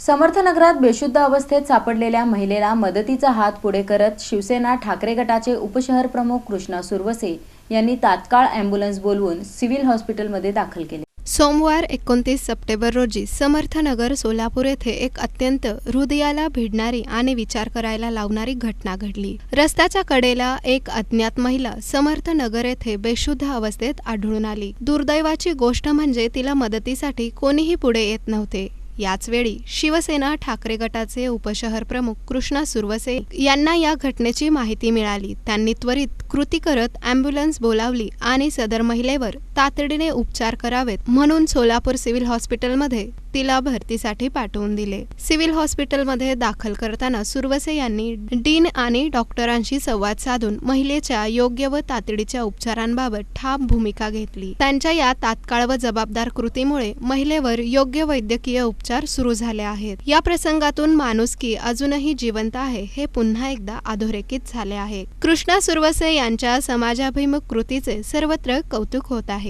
समर्थनगरात बेशुद्ध अवस्थेत सापडलेल्या महिलेला मदतीचा हात पुढे करत शिवसेना ठाकरे गटाचे उपशहर प्रमुख कृष्णा सुरवसे यांनी तात्काळ अँब्युलन्स बोलवून सिव्हिल हॉस्पिटलमध्ये दाखल केले. सोमवार एकोणतीस सप्टेंबर रोजी समर्थनगर सोलापूर येथे एक अत्यंत हृदयाला भिडणारी आणि विचार करायला लावणारी घटना घडली. रस्त्याच्या कडेला एक अज्ञात महिला समर्थनगर येथे बेशुद्ध अवस्थेत आढळून आली. दुर्दैवाची गोष्ट म्हणजे तिला मदतीसाठी कोणीही पुढे येत नव्हते. याचवेळी शिवसेना ठाकरे गटाचे उपशहर प्रमुख कृष्णा सुरवसे यांना या घटनेची माहिती मिळाली. त्यांनी त्वरित कृती करत अँब्युलन्स बोलावली आणि सदर महिलेवर तातडीने उपचार करावेत म्हणून सोलापूर सिव्हिल हॉस्पिटलमध्ये तिला भरतीसाठी पाठवून दिले. सिव्हिल हॉस्पिटलमध्ये दाखल करताना सुरवसे यांनी डीन आणि डॉक्टरांशी संवाद साधून महिलेच्या योग्य व तातडीच्या उपचारांबाबत ठाम भूमिका घेतली. त्यांच्या या तात्काळ व जबाबदार कृतीमुळे महिलेवर योग्य वैद्यकीय उपचार सुरू झाले आहेत. या प्रसंगातून माणुसकी अजूनही जिवंत आहे हे पुन्हा एकदा अधोरेखित झाले आहे. कृष्णा सुरवसे यांच्या समाजाभिमुख कृतीचे सर्वत्र कौतुक होत आहे.